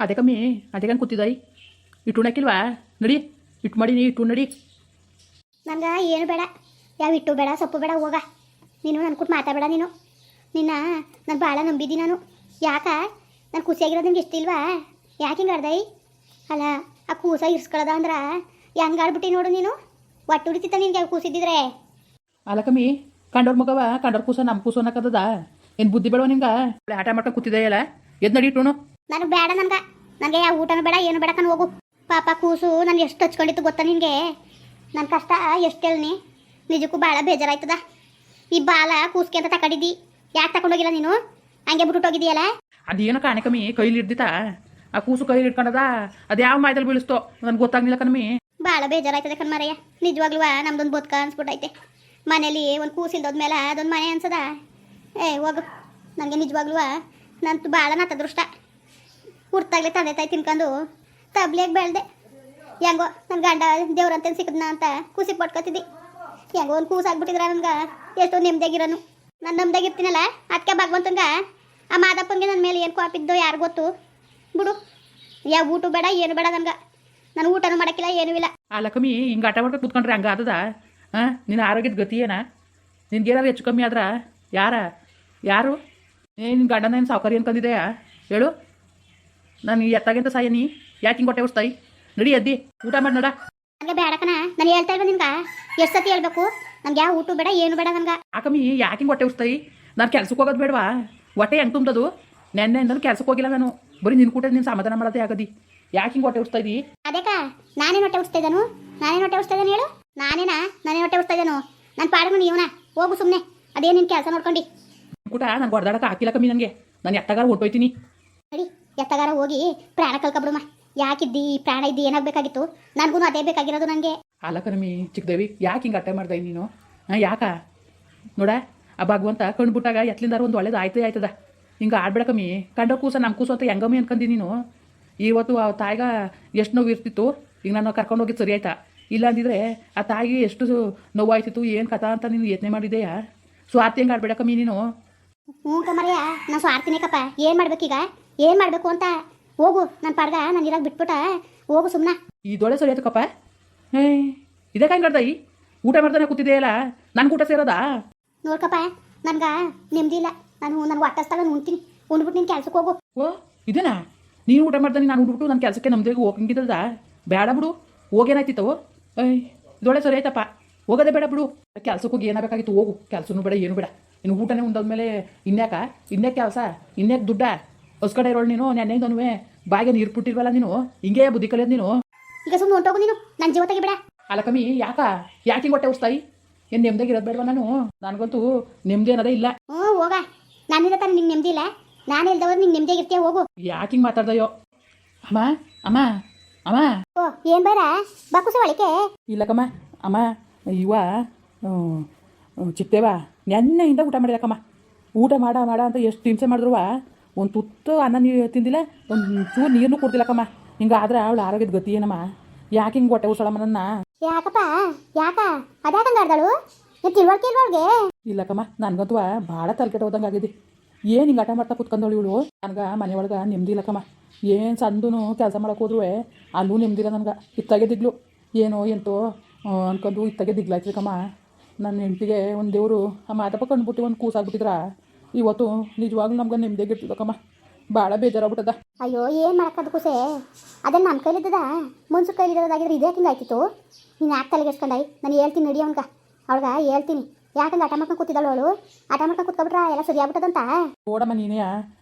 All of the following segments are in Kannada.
ಅದೇ ಕಮ್ಮಿ ಅದೇ ಕಂಗೆ ಕೂತಿದ್ದಾಯಿ ಇಟ್ಟು ಉಣ್ಣಕ್ಕಿಲ್ವಾ ನಡಿ ಇಟ್ಟು ಮಾಡಿ ನೀ ಇಟ್ಟು ನಡಿ ನನ್ಗೆ ಏನು ಬೇಡ ಯಾವ ಇಟ್ಟು ಬೇಡ ಸೊಪ್ಪು ಬೇಡ ಹೋಗ ನೀನು ನನ್ನ ಕೊಟ್ಟು ಮಾತಾಡಬೇಡ ನೀನು ನಿನ್ನ ನಾನು ಭಾಳ ನಂಬಿದ್ದೀನಿ ನಾನು ಯಾಕ ನಾನು ಖುಷಿಯಾಗಿರೋದು ನಿಮ್ಗೆ ಇಷ್ಟ ಇಲ್ವಾ ಯಾಕೆ ಹಿಂಗೆ ಆಡ್ದೈ ಅಲ್ಲ ಆ ಕೂಸ ಇರ್ಸ್ಕೊಳದ ಅಂದ್ರೆ ಹೆಂಗೆ ಆಡ್ಬಿಟ್ಟಿ ನೋಡು ನೀನು ಒಟ್ಟು ಹುಡುಕಿತ ನಿನ್ಗೆ ಕೂಸಿದ್ದಿದ್ರೆ ಅಲ್ಲ ಕಮ್ಮಿ ಕಂಡೋರ್ ಮಗವ ಕಂಡೋರ್ ಕೂಸ ನಮ್ಮ ಕೂಸು ಅನ್ನಕ್ಕದ ಏನು ಬುದ್ಧಿ ಬೇಡವ ನಿಮ್ಗೆ ಆಟ ಮಾಡ್ಕೊಂಡು ಕೂತಿದ್ದಾಯಲ್ಲ ಎದ್ ನಡಿ ಇಟ್ಟುನು ನನಗೆ ಬೇಡ ನನ್ಗೆ. ನನಗೆ ಯಾವ ಊಟನೂ ಬೇಡ ಏನು ಬೇಡ ಕಣ್ ಹೋಗು. ಪಾಪ ಕೂಸು ನಾನು ಎಷ್ಟು ಹಚ್ಕೊಂಡಿತ್ತು ಗೊತ್ತಾ ನಿನಗೆ? ನನ್ನ ಕಷ್ಟ ಎಷ್ಟು ಹೇಳ್ನಿ? ನಿಜಕ್ಕೂ ಭಾಳ ಬೇಜಾರಾಯ್ತದ. ಈ ಬಾಲ ಕೂಸ್ಕೆ ಅಂತ ತಕೊಂಡಿದ್ದಿ. ಯಾಕೆ ತಗೊಂಡೋಗಿಲ್ಲ ನೀನು? ಹಂಗೆ ಬಿಟ್ಟು ಹೋಗಿದ್ದೀಯಲ್ಲ? ಅದೇನೋ ಕಾಣೆ ಕಮ್ಮಿ ಕೈಲಿ ಹಿಡ್ದಿತ್ತ? ಆ ಕೂಸು ಕೈಲಿ ಹಿಡ್ಕೊಂಡದ? ಅದು ಯಾವ ಮಾಯದಲ್ಲಿ ಬೀಳಿಸ್ತೋ? ನನ್ಗೆ ಗೊತ್ತಾಗ್ಲಿಲ್ಲ ಕಣ್ಮಿ ಭಾಳ ಬೇಜಾರಾಯ್ತದೆ ಕಣ್ಮರಯ್ಯ ನಿಜವಾಗ್ಲೂ ನಮ್ದೊಂದು ಬದುಕ ಅನ್ಸ್ಬಿಟ್ಟೈತೆ. ಮನೇಲಿ ಒಂದು ಕೂಸಿಲ್ದೋದ್ಮೇಲೆ ಅದೊಂದು ಮನೆ ಅನ್ಸದ? ಏ ಹೋಗು. ನನಗೆ ನಿಜವಾಗ್ಲೂ ನಂತು ಭಾಳ ನತ್ತದೃಷ್ಟ ಹುಡ್ತಾಗ್ಲೆ ತಂದೆ ತಾಯಿ ತಿನ್ಕೊಂಡು ತಬ್ಲಿಯಾಗಿ ಬೆಳ್ದೆ. ಹೆಂಗೋ ನನ್ನ ಗಂಡ ದೇವ್ರಂತ ಸಿಕ್ಕದ್ನ ಅಂತ ಖುಷಿ ಪಟ್ಕೊತಿದ್ದಿ. ಹೆಂಗೋ ಒಂದು ಕೂಸು ಆಗ್ಬಿಟ್ಟಿದ್ರ ನನ್ಗೆ? ಎಷ್ಟೋ ನೆಮ್ಮದಿಯಾಗಿರೋನು ನಾನು ನೆಮ್ಮದಿಯಾಗಿರ್ತೀನಲ್ಲ ಅದಕ್ಕೆ ಭಗವಂತಂಗ ಆ ಮಾದಪ್ಪನಿಗೆ ನನ್ನ ಮೇಲೆ ಏನು ಕೋಪಿದ್ದೋ ಯಾರು ಗೊತ್ತು? ಬಿಡು. ಯಾವ ಊಟ ಬೇಡ, ಏನು ಬೇಡ ನನ್ಗೆ. ನಾನು ಊಟನೂ ಮಾಡೋಕ್ಕಿಲ್ಲ, ಏನೂ ಇಲ್ಲ. ಆ ಲಕ್ಷ್ಮಿ, ಹಿಂಗೆ ಆಟ ಮಾಡ್ಕೊಂಡು ಕೂತ್ಕೊಂಡ್ರೆ ಹಂಗೆ ಆದದ ಹಾಂ ನಿನ್ನ ಆರೋಗ್ಯದ ಗತಿ ಏನ? ನಿನ್ಗೇನಾದ್ರು ಹೆಚ್ಚು ಕಮ್ಮಿ ಆದ್ರ? ಯಾರ? ಯಾರು? ಏನು ಗಂಡನ ಏನು ಸಾವುಕಾರಿ ಅನ್ಕೊಂಡಿದೆಯಾ? ಹೇಳು. ನಾನು ಎತ್ತಾಗಿಂತ ಸಾಯ ನೀ ಯಾಕೆ ಹಿಂಗೆ ಹೊಟ್ಟೆ ಉಸ್ತಾಯಿ ನಡಿ ಎದ್ದಿ. ಊಟ ಮಾಡಿ ನೋಡ. ಹಂಗೆ ಬೇಡಕನ ನಾನು ಹೇಳ್ತಾ ಇಲ್ವ ನಿನ್ಗೆ. ಎಷ್ಟು ಸತಿ ಹೇಳ್ಬೇಕು? ನಮ್ಗೆ ಯಾವ ಊಟ ಬೇಡ ಏನು ಬೇಡ ನನ್ಗೆ. ಆ ಕಮ್ಮಿ ಯಾಕೆ ಹಿಂಗೆ ಹೊಟ್ಟೆ ಉಸ್ತಾಯಿ ನಾನು ಕೆಲ್ಸಕ್ಕೆ ಹೋಗೋದು ಬೇಡವಾ? ಹೊಟ್ಟೆ ಹೆಂಗೆ ತುಂಬದು ನೆನ್ನೆ ಅಂದ್ರೆ ಕೆಲ್ಸಕ್ಕೆ ಹೋಗಿಲ್ಲ ನಾನು. ಬರೀ ನಿನ್ನ ಕೂಟ ನೀನು ಸಮಾಧಾನ ಮಾಡೋದೇ ಆಗದಿ. ಯಾಕೆ ಹಿಂಗೆ ಹೊಟ್ಟೆ ಉಸ್ತಾ ಇದ್ದೀ ಅದೇಕ ನಾನೇನು ಹೊಟ್ಟೆ ಉಡ್ತಾ ಇದ್ದಾನು? ನಾನೇನು ಹೊಟ್ಟೆ ಉಡ್ತಾ ಇದ್ದಾನು ಹೇಳು? ನಾನೇನಾ? ನಾನೇನು ಹೊಟ್ಟೆ ಉಡ್ತಾ ಇದ್ದಾನು? ನಾನು ಪಾಡಿಗೂ ನೀವನ ಹೋಗು ಸುಮ್ಮನೆ ಅದೇ ನಿನ್ನ ಕೆಲಸ ನೋಡ್ಕೊಂಡು. ಕೂಟ ನಾನು ಹೊಡೆದಾಡಕ್ಕೆ ಹಾಕಿಲ್ಲ ಕಮ್ಮಿ ನನಗೆ ನಾನು ಎತ್ತಗಾರ ಹೊಂಟೋಯ್ತೀನಿ ನಡಿ. ಎತ್ತಗಾರ ಹೋಗಿ ಪ್ರಾಣ ಕಳ್ಕೊಬಿಡುಮ. ಯಾಕಿದ್ದಿ? ಪ್ರಾಣ ಇದ್ದಿ ಏನಾಗಬೇಕಾಗಿತ್ತು? ನನಗೂ ಅದೇ ಬೇಕಾಗಿರೋದು ನನಗೆ ಅಲ್ಲ ಕಣಮಿ ಚಿಕ್ಕದೇವಿ ಯಾಕೆ ಹಿಂಗೆ ಅಟ್ಟೆ ಮಾಡ್ದೆ ನೀನು? ಹಾಂ ಯಾಕ? ನೋಡ ಆ ಭಗವಂತ ಕಣ್ಬಿಟ್ಟಾಗ ಎತ್ಲಿಂದಾರ ಒಂದು ಒಳ್ಳೇದು ಆಯ್ತೇ ಆಯ್ತದ. ಹಿಂಗೆ ಆಡ್ಬೇಡ ಕಮ್ಮಿ ಕಂಡ ಕೂಸ ನಮ್ಮ ಕೂಸು ಅಂತ ಹೆಂಗಮ್ಮಿ ಅನ್ಕಂದಿ ನೀನು? ಇವತ್ತು ಆ ತಾಯಿಗ ಎಷ್ಟು ನೋವು ಇರ್ತಿತ್ತು? ಈಗ ನಾನು ಕರ್ಕೊಂಡು ಹೋಗಿದ್ದು ಸರಿ ಆಯ್ತಾ? ಇಲ್ಲ ಅಂದಿದ್ರೆ ಆ ತಾಯಿಗೆ ಎಷ್ಟು ನೋವು ಆಯ್ತಿತ್ತು ಏನು ಕಥಾ ಅಂತ ನೀನು ಯತ್ನೆ ಮಾಡಿದೆಯಾ? ಸ್ವಾರ್ಥಿ ಹೆಂಗೆ ಆಡ್ಬೇಡ ಕಮ್ಮಿ ನೀನು. ಹ್ಞೂ ಕಮರಯ್ಯ ನಾನು ಸ್ವಾರ್ಥಿನೇ ಕಪ್ಪ ಏನು ಮಾಡ್ಬೇಕೀಗ? ಏನು ಮಾಡಬೇಕು ಅಂತ? ಹೋಗು ನನ್ನ ಪಡ್ಗ ನಾನು ಇರಾಗ ಬಿಟ್ಬಿಟ್ಟ. ಹೋಗು ಸುಮ್ಮನೆ ಈ ದೊಡೆ ಸರಿ ಆಯ್ತಕ್ಕಪ್ಪ ಹೇ ಇದೇ ಕಾಯಿ ಮಾಡ್ದಾಯಿ ಊಟ ಮಾಡ್ತಾನೆ ಕೂತಿದೆಯಲ್ಲ ನನ್ಗೆ ಊಟ ಸೇರೋದಾ? ನೋಡ್ಕಪ್ಪ ನನ್ಗೆ ನೆಮ್ಮದಿ ಇಲ್ಲ. ನಾನು ನನ್ನ ಒಟ್ಟಸ್ತಾಗ ಉಣ್ತೀನಿ ಉಂಡ್ಬಿಟ್ಟು ನಿನ್ ಕೆಲ್ಸಕ್ಕೆ ಹೋಗು. ಓ ಇದೇನಾ? ನೀನು ಊಟ ಮಾಡ್ದಾನೆ ನಾನು ಉಂಡ್ಬಿಟ್ಟು ನನ್ನ ಕೆಲಸಕ್ಕೆ ನಮ್ದಿಗೆ ಹೋಗಂಗಿದ್ದದ ಬೇಡ ಬಿಡು. ಹೋಗೇನಾಯ್ತಿತ್ತವು? ಏಯ್ ದೊಡೆ ಸರಿ ಆಯ್ತಪ್ಪ. ಹೋಗೋದೇ ಬೇಡ ಬಿಡು. ಕೆಲ್ಸಕ್ಕೆ ಹೋಗಿ ಏನಾಗಬೇಕಾಗಿತ್ತು ಹೋಗು. ಕೆಲ್ಸನೂ ಬೇಡ ಏನು ಬೇಡ. ಇನ್ನು ಊಟನೇ ಉಂಡಾದ್ಮೇಲೆ ಇನ್ಯಾಕ? ಇನ್ಯಾಕೆ ಕೆಲಸ? ಇನ್ಯಾಕೆ ದುಡ್ಡ? ಹೊಸ್ಕಡೆ ಇರೋಳು ನೀನು ನೆನ್ನೆಂದನು ಬಾಯಿಗೆ ನೀರು ಪುಟ್ಟಿರ್ವಲ್ಲ ನೀನು? ಹಿಂಗೆ ಬುದ್ಧಿ ಕಲಿಯೋದು ನೀನು? ಈಗ ಸುಮ್ಮನೆ ಹೊಂಟೋಗು ನೀನು. ನನ್ನ ಜೀವ ತೆಗಿಬೇಡ ಅಲ್ಲ ಕಮ್ಮಿ ಯಾಕ? ಯಾಕೆ ಹಿಂಗೆ ಹೊಟ್ಟೆ ಉಸ್ತಾಯಿ? ಏನು ನೆಮ್ಮದಿಗೆ ಇರೋದು ಬೇಡವಾ ನಾನು? ನನಗಂತೂ ನೆಮ್ಮದಿ ಅನ್ನೋದೇ ಇಲ್ಲ. ಹ್ಞೂ ಹೋಗ. ನಾನು ತಾನೆ ನಿಂಗೆ ನೆಮ್ಮದಿ ಇಲ್ಲ. ನಾನು ಇಲ್ದವ್ರು ನಿಂಗೆ ನೆಮ್ಮದಿಯಾಗಿರ್ತೀಯ ಹೋಗು. ಯಾಕೆ ಹಿಂಗೆ ಮಾತಾಡ್ದಯ್ಯೋ? ಅಮ್ಮ ಅಮ್ಮ ಅಮ್ಮ. ಓ ಏನು ಬೇಡ? ಬಾಕುಸ ಒಳಿಕೆ ಇಲ್ಲಕ್ಕಮ್ಮ ಅಮ್ಮ ಇವ ಚಿತ್ತೇವಾ ನೆನ್ನೆಯಿಂದ ಊಟ ಮಾಡಿದಕ್ಕಮ್ಮ ಊಟ ಮಾಡ ಮಾಡ ಅಂತ ಎಷ್ಟು ಹಿಂಸೆ ಮಾಡಿದ್ರು ಒಂದು ತುತ್ತು ಅನ್ನ ನೀರು ತಿಂದಿಲ್ಲ ಒಂದು ಚೂರು ನೀರನ್ನು ಕೊಡ್ತಿಲ್ಲಕ್ಕಮ್ಮ ಹಿಂಗಾದ್ರೆ ಅವಳು ಆರೋಗ್ಯದ ಗತಿ ಏನಮ್ಮ? ಯಾಕೆ ಹಿಂಗೆ ಹೊಟ್ಟೆ ಉಸಳಮ್ಮ ನನ್ನ? ಯಾಕಪ್ಪ? ಯಾಕ? ಅದ್ಯಾಕಂಗ ಆಡ್ದಾಳು? ತಿಳುವಳಿಕೆ ಇಲ್ವಳ್ಗೆ? ಇಲ್ಲಕ್ಕಮ್ಮ ನನಗಂತೂ ಭಾಳ ತಲೆಕೆಟ್ಟ ಹೋದಂಗೆ ಆಗಿದೆ. ಏನು ಹಿಂಗೆ ಆಟ ಮಾಡ್ತಾ ಕುತ್ಕೊಂಡವಳು ಇವಳು? ನನಗೆ ಮನೆಯೊಳಗೆ ನೆಮ್ಮದಿ ಇಲ್ಲಕ್ಕಮ್ಮ ಏನು ಸಂದೂ ಕೆಲಸ ಮಾಡಕ್ಕೆ ಹೋದ್ರೂ ಅಲ್ಲೂ ನೆಮ್ಮದಿಲ್ಲ ನನಗೆ. ಇತ್ತಾಗೆ ದಿಗ್ಲು. ಏನೋ ಎಂತೋ ಅನ್ಕೊಂಡು ಇತ್ತಾಗೆ ದಿಗ್ಲಾಯ್ತಿಲ್ಲಕ್ಕಮ್ಮ ನನ್ನ ಹೆಂಡತಿಗೆ ಒಂದು ದೇವರು ಆ ಮಾತಪ್ಪ ಕಂಡುಬಿಟ್ಟು ಒಂದು ಕೂಸಾಗ್ಬಿಟ್ಟಿದ್ರ ಇವತ್ತು ನಿಜವಾಗ್ಲೂ ನಮ್ಗೆ ನೆಮ್ಮದಿಯಾಗಿರ್ತಿದ್ದಕ್ಕಮ್ಮ ಭಾಳ ಬೇಜಾರಾಗ್ಬಿಟ್ಟದ. ಅಯ್ಯೋ ಏನು ಮಾಡಕ್ಕದ ಕುಸೆ? ಅದನ್ನ ನಮ್ಮ ಕೈಲಿದ್ದದ? ಮುನ್ಸು ಕೈಲಿರೋದಾಗಿದ್ರೆ ಇದೇ ಹಿಂಗೆ ಆಯ್ತಿತ್ತು? ನೀನು ಯಾಕೆ ತಲೆಗೆಸ್ಕೊಂಡಾಯಿ ನಾನು ಹೇಳ್ತೀನಿ ನಡಿ ಅವನ್ಗ. ಅವಳಗ ಹೇಳ್ತೀನಿ. ಯಾಕಂದ್ರೆ ಆಟ ಮಾಡ್ಕೊಂಡು ಕೂತಿದ್ದಾಳು ಅವಳು. ಆಟ ಮಾಡ್ಕೊಂಡು ಕೂತ್ಕೊಬಿಟ್ರ ಎಲ್ಲ ಸರಿ ಆಗ್ಬಿಟ್ಟದಂತ? ನೋಡಮ್ಮ ನೀನೇ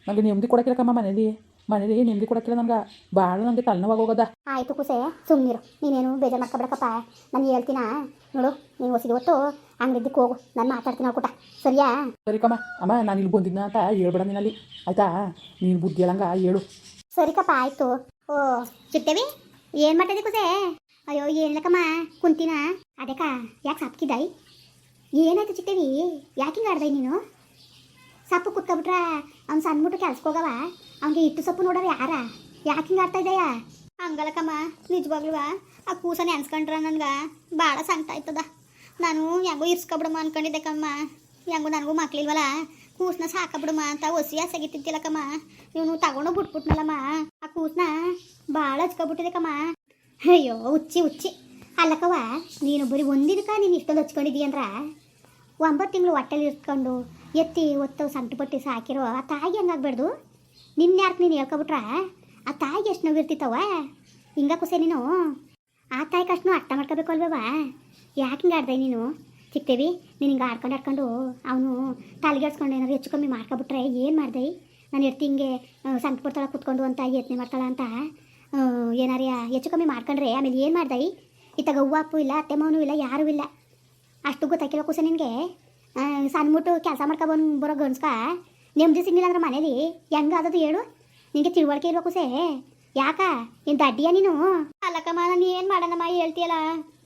ನನಗೆ ನೆಮ್ಮದಿ ಕೊಡಕ್ಕಿಲ್ಲಕ್ಕಮ್ಮ ಮನೇಲಿ. ಮನೇಲಿ ನಿಮ್ಗೆ ಕೊಡಕ್ಕಿಲ್ಲ ನಮ್ಗೆ. ಭಾಳ ನನಗೆ ತಲೆನೋವಾಗೋಗದ. ಹೋಗೋದ ಆಯಿತು ಕುಸೆ ಸುಮ್ಮನಿರು ನೀನೇನು ಬೇಜಾರು ಮಾಡ್ಕೊಬೇಡಕ್ಕಪ್ಪ ನಾನು ಹೇಳ್ತೀನ ನೋಡು ನೀನು ಹೊಸಿದ ಹೊತ್ತು ಅಂಗಡಿದ್ದಕ್ಕೆ ಹೋಗು. ನಾನು ಮಾತಾಡ್ತೀನಿ ಅವ್ರ ಕೂಟ. ಸರಿಯಾ? ಸರಿ ಕಮ್ಮ ಅಮ್ಮ ನಾನು ಇಲ್ಲಿ ಬಂದಿದ್ನ ಅಂತ ಹೇಳ್ಬೇಡ ನೀನಲ್ಲಿ ಆಯ್ತಾ? ನೀನು ಬುದ್ಧಿ ಹೇಳಂಗ ಹೇಳು. ಸರಿಕಪ್ಪ ಆಯ್ತು. ಓ ಸಿಗ್ತೇವಿ ಏನು ಮಾಡ್ತದೆ ಕುಸೆ? ಅಯ್ಯೋ ಏನಿಲ್ಲಕ್ಕಮ್ಮ ಕುಂತಿನ? ಅದಕ್ಕ ಯಾಕೆ ಸಾಪ್ಕಿದ್ದಾಯಿ ಏನಾಯ್ತು ಚಿಕ್ಕವಿ ಯಾಕೆ ಹಿಂಗೆ ಆಡ್ದೈ ನೀನು? ಸಪ್ಪು ಕುತ್ಕೊಬಿಟ್ರೆ ಅವ್ನು ಸಣ್ಣ ಕೆಲ್ಸಕ್ಕೆ ಹೋಗವ. ಅವ್ನಿಗೆ ಇಟ್ಟು ಸೊಪ್ಪು ನೋಡೋರು ಯಾರ? ಯಾಕೆ ಹಿಂಗೆ ಆಡ್ತಾ ಇದೆಯಾ ಹಂಗಲ್ಲಕ್ಕಮ್ಮ ನಿಜವಾಗ್ಲೂ ಆ ಕೂಸನೆ ನೆನ್ಸ್ಕೊಂಡ್ರೆ ನನ್ಗೆ ಭಾಳ ಸಂಕಟ ಆಯ್ತದ. ನಾನು ಹೆಂಗೋ ಇರ್ಸ್ಕೊಬಿಡಮ್ಮ ಅನ್ಕೊಂಡಿದ್ದೆ ಕಮ್ಮ ಹೆಂಗೋ ನನಗೂ ಮಕ್ಳಿಲ್ವಲ್ಲ. ಕೂಸನ್ನ ಸಾಕಬಿಡಮ್ಮ ಅಂತ ಒಸಿ ಆಸೆಗಿತ್ತಿದ್ದಿಲ್ಲಕ್ಕಮ್ಮ ಇವನು ತಗೊಂಡು ಬಿಟ್ಬಿಟ್ನಲ್ಲಮ್ಮ. ಆ ಕೂಸ್ನ ಭಾಳ ಹಚ್ಕೊಬಿಟ್ಟಿದೆ ಕಮ್ಮ ಅಯ್ಯೋ ಉಚ್ಚಿ ಉಚ್ಚಿ ಅಲ್ಲಕ್ಕವ ನೀನು ಬರೀ ಒಂದಿನಕ ನೀನು ಇಷ್ಟೊಂದು ಹಚ್ಕೊಂಡಿದ್ದೀಯಂದ್ರ ಒಂಬತ್ತು ತಿಂಗಳು ಹೊಟ್ಟೆಲಿ ಇರ್ಕೊಂಡು ಎತ್ತಿ ಒತ್ತು ಸಂಟು ಪಟ್ಟಿ ಸಾಕಿರೋ ಆ ತಾಯಿ ಹಂಗಾಗ್ಬಾರ್ದು? ನಿನ್ನ ಯಾಕೆ ನೀನು ಹೇಳ್ಕೊಬಿಟ್ರ? ಆ ತಾಯಿಗೆ ಎಷ್ಟು ನೋವಿರ್ತಿತ್ತವ ಹಿಂಗ ಕುಸೆ ನೀನು? ಆ ತಾಯಿ ಕಷ್ಟನು ಅರ್ಥ ಮಾಡ್ಕೋಬೇಕು ಅಲ್ವೇವ ಯಾಕೆ ಹಿಂಗೆ ಆಡ್ದೆ ನೀನು? ಚಿಕ್ತೇವಿ ನೀನು ಹಿಂಗೆ ಆಡ್ಕೊಂಡು ಆಡ್ಕೊಂಡು ಅವನು ತಲೆಗೆಡ್ಸ್ಕೊಂಡು ಏನಾದ್ರು ಹೆಚ್ಚು ಕಮ್ಮಿ ಮಾಡ್ಕೊಬಿಟ್ರೆ ಏನು ಮಾಡ್ದೆ? ನಾನು ಎತ್ತಿ ಹಿಂಗೆ ಸಂಟು ಪಡ್ತಾಳೆ ಕುತ್ಕೊಂಡು ಅಂತ ಯತ್ನೆ ಮಾಡ್ತಾಳ ಅಂತ ಏನಾರ ಹೆಚ್ಚು ಕಮ್ಮಿ ಮಾಡ್ಕೊಂಡ್ರೆ ಆಮೇಲೆ ಏನು ಮಾಡ್ದೆ? ಇತ್ತಾಗ ಅಪ್ಪು ಇಲ್ಲ, ಅತ್ತೆ ಇಲ್ಲ, ಯಾರೂ ಇಲ್ಲ. ಅಷ್ಟು ಗೊತ್ತಾಕಿರೋ ಕುಸ ನಿನಗೆ. ಸಣ್ಣಮುಟ್ಟು ಕೆಲಸ ಮಾಡ್ಕೊಬಂದು ಬರೋ ಗಂಡ್ಸ್ಕ ನೆಮ್ಮದಿ ಸಿಗ್ಲಿಲ್ಲ ಅಂದ್ರೆ ಮನೇಲಿ. ಹೆಂಗ ಅದದು ಹೇಳು. ನಿನಗೆ ತಿಳುವಳಿಕೆ ಇರೋ ಕುಸೆ? ಯಾಕ? ನೀನು ದಡ್ಡಿಯ ನೀನು? ಅಲ್ಲಕ್ಕಮ್ಮ ನಾನು ಏನು ಮಾಡೋಣಮ್ಮ ಹೇಳ್ತೀಯಲ್ಲ?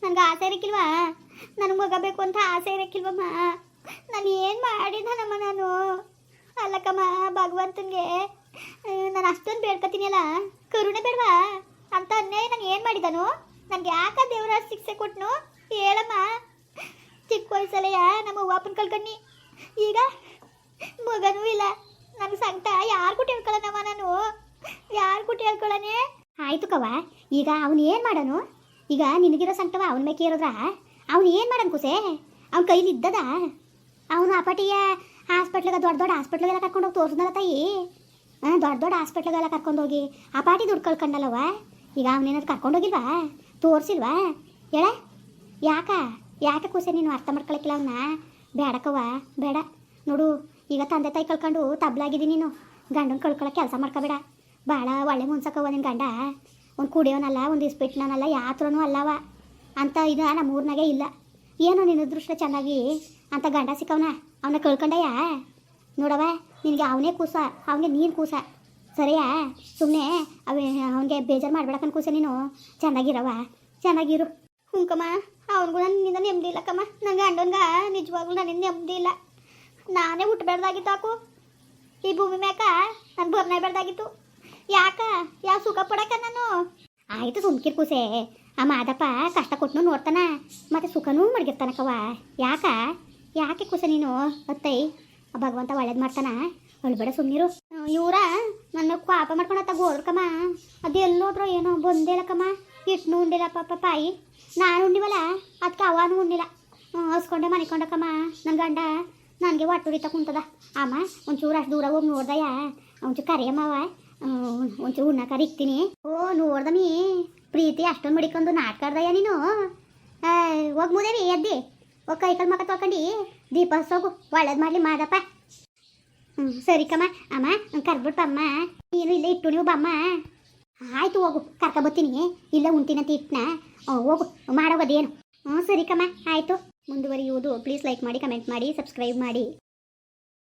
ನನಗೆ ಆಸೆ ಇರಕ್ಕಿಲ್ವಾ? ನನಗೆ ಮಗ ಬೇಕು ಅಂತ ಆಸೆ ಇರಕ್ಕಿಲ್ವಮ್ಮ ನಾನು ಏನು ಮಾಡಿದನಮ್ಮ ನಾನು? ಅಲ್ಲಕ್ಕಮ್ಮ ಭಗವಂತನಿಗೆ ನಾನು ಅಷ್ಟೊಂದು ಬೇಡ್ಕೊತೀನಿಯಲ್ಲ ಕರುಣೆ ಬೇಡವಾ? ಅಂತ ಅನ್ನೇ ನಾನು ಏನು ಮಾಡಿದನು? ನನಗೆ ಯಾಕ ದೇವರ ಶಿಕ್ಷೆ ಕೊಟ್ಟನು ಹೇಳಮ್ಮ. ಚಿಕ್ಕ ವಯಸ್ಸಲೆಯ ನಮ್ಮ ಅಪ್ಪನ ಕಳ್ಕಣ್ಣಿ ಈಗ ಮಗನೂ ಇಲ್ಲ. ನನಗೆ ಸಂಕಟ ಯಾರು ಕೂಟ ಹೇಳ್ಕೊಳ್ಳೋಣವ ನಾನು? ಯಾರು ಕೂಟ ಹೇಳ್ಕೊಳ್ಳೋಣ ಆಯ್ತು ಕವ ಈಗ ಅವನು ಏನು ಮಾಡನು? ಈಗ ನಿನಗಿರೋ ಸಂಕಟವ ಅವನ ಮೇಲೆ ಕೇಳಿದ್ರ? ಅವನು ಏನು ಮಾಡನ್ ಕುಸೆ? ಅವನ ಕೈಲಿ ಇದ್ದದ? ಅವನು ಅಪಾಟಿಯ ಹಾಸ್ಪಿಟ್ಲಿಗೆ ದೊಡ್ಡ ದೊಡ್ಡ ಹಾಸ್ಪಿಟ್ಲಿಗೆಲ್ಲ ಕರ್ಕೊಂಡು ಹೋಗಿ ತೋರಿಸ್ದಲ್ಲ ತಾಯಿ? ದೊಡ್ಡ ದೊಡ್ಡ ಹಾಸ್ಪಿಟ್ಲಿಗೆಲ್ಲ ಕರ್ಕೊಂಡೋಗಿ ಅಪಾಟಿ ದುಡ್ಡು ಕಳ್ಕೊಂಡಲ್ಲವ ಈಗ ಅವನೇನಾದ್ರು ಕರ್ಕೊಂಡೋಗಿಲ್ವಾ ತೋರಿಸಿಲ್ವಾ? ಹೇಳ? ಯಾಕ? ಯಾಕೆ ಕೂಸೆ ನೀನು ಅರ್ಥ ಮಾಡ್ಕೊಳಕ್ಕಿಲ್ಲ ಅವನ್ನ ಬೇಡಕವ ಬೇಡ. ನೋಡು, ಈಗ ತಂದೆ ತಾಯಿ ಕಳ್ಕೊಂಡು ತಬ್ಲಾಗಿದ್ದೀನಿ ನೀನು. ಗಂಡನ ಕಳ್ಕೊಳಕ್ಕೆ ಕೆಲಸ ಮಾಡ್ಕೋಬೇಡ. ಭಾಳ ಒಳ್ಳೆ ಮುನ್ಸಕ್ಕವ ನಿನ್ನ ಗಂಡ. ಒಂದು ಕುಡಿಯೋನಲ್ಲ ಒಂದು ಇಸ್ಪಿಟ್ನಲ್ಲ ಯಾತ್ರನೂ ಅಲ್ಲವ. ಅಂತ ಇದು ನಮ್ಮ ಊರಿನಾಗೆ ಇಲ್ಲ. ಏನು ನಿನ್ನ ದೃಷ್ಟ ಚೆನ್ನಾಗಿ? ಅಂತ ಗಂಡ ಸಿಕ್ಕವನ? ಅವನ ಕಳ್ಕೊಂಡಯ್ಯ? ನೋಡವ ನಿನಗೆ ಅವನೇ ಕೂಸ, ಅವನಿಗೆ ನೀನು ಕೂಸ. ಸರಿಯಾ? ಸುಮ್ಮನೆ ಅವೇ, ಅವನಿಗೆ ಬೇಜಾರು ಮಾಡ್ಬೇಡಕ್ಕನ್ ಕೂಸ ನೀನು. ಚೆನ್ನಾಗಿರವ ಚೆನ್ನಾಗಿರು. ಹುಂಕಮ್ಮ ಅವನಿಗೂ ನನ್ನಿಂದ ನೆಮ್ಮದಿ ಇಲ್ಲ ನಂಗೆ ಗಂಡನ್ಗ ನಿಜವಾಗ್ಲೂ ನನ್ನಿಂದ ನೆಮ್ಮದಿ ಇಲ್ಲ. ನಾನೇ ಹುಟ್ಟಬೇಡ್ದಾಗಿತ್ತು ಹಾಕು ಈ ಭೂಮಿ ಮ್ಯಾಕ ನಾನು ಬರ್ನೇಬೇಡ್ದಾಗಿತ್ತು ಯಾಕ? ಯಾವ ಸುಖ ಪಡಕ ನಾನು? ಆಯ್ತು ಸುಮ್ಕಿರ್ ಕೂಸೆ. ಆ ಮಾದಪ್ಪ ಕಷ್ಟ ಕೊಟ್ಟು ನೋಡ್ತಾನ, ಮತ್ತೆ ಸುಖನೂ ಮಡಗಿರ್ತಾನಕವ ಯಾಕ? ಯಾಕೆ ಕೂಸ ನೀನು? ಅತ್ತೈ ಭಗವಂತ ಒಳ್ಳೇದು ಮಾಡ್ತಾನ. ಅಳ್ಬೇಡ ಸುಮ್ಮನಿರು ಇವರ ನನ್ನ ಪಾಪ ಮಾಡ್ಕೊಂಡತ್ತ ಎಲ್ಲಿ ಎಲ್ಲೋದ್ರೋ ಏನೋ ಬಂದೇಲಕ್ಕಮ್ಮ ಇಟ್ಟು ನೋಡಿಲ್ಲ ಪಾಪ ಪಾಯಿ. ನಾನು ಉಂಡಿವಲ್ಲ? ಅದಕ್ಕೆ ಅವನು ಉಂಡಿಲ್ಲ. ಹಸ್ಕೊಂಡೆ ಮನಿಕೊಂಡಕ್ಕಮ್ಮ. ನನ್ನ ಗಂಡ ನನಗೆ ಒಟ್ಟು ಹೊಡಿತಾ ಕುಂತದ. ಅಮ್ಮ, ಒಂಚೂರು ಅಷ್ಟು ದೂರ ಹೋಗಿ ನೋಡ್ದಯ ಒಂಚೂರು ಕರಿಯಮ್ಮವ ಒಂಚೂರು ಉಣ್ಣ ಕರಿಕ್ತೀನಿ ಓ, ನೋಡ್ದಮಿ. ಪ್ರೀತಿ ಅಷ್ಟೊಂದು ಮಡಿಕೊಂಡು ನಾಟ್ಕಾಡ್ದಯ್ಯ ನೀನು? ಹೋಗಿ ಮುದೇವಿ, ಎದ್ದಿ. ಹೋಗಿ ಕೈ ಕಾಲು ಮಕ್ಕ ದೀಪ ಹೋಗು ಒಳ್ಳೇದು ಮಾಡಲಿ ಮಾದಪ್ಪ. ಹ್ಞೂ ಸರಿ ಕಮ್ಮ ಅಮ್ಮ ಕರ್ಬಿಡ್ಪಮ್ಮ ನೀನು ಇಲ್ಲೇ ಇಟ್ಟು ನೀವು ಬಮ್ಮ. ಆಯ್ತು ಹೋಗು. ಕರ್ಕೊಬತ್ತೀನಿ ಇಲ್ಲ ಉಂಟಿನಂತ ಇಟ್ಟನ ಹೋಗು. ಮಾಡೋಗೋದೇನು ಹ್ಞೂ ಸರಿ ಕಮ್ಮ. ಆಯಿತು. ಮುಂದುವರಿಯುವುದು. ಪ್ಲೀಸ್ ಲೈಕ್ ಮಾಡಿ ಕಮೆಂಟ್ ಮಾಡಿ ಸಬ್ಸ್ಕ್ರೈಬ್ ಮಾಡಿ.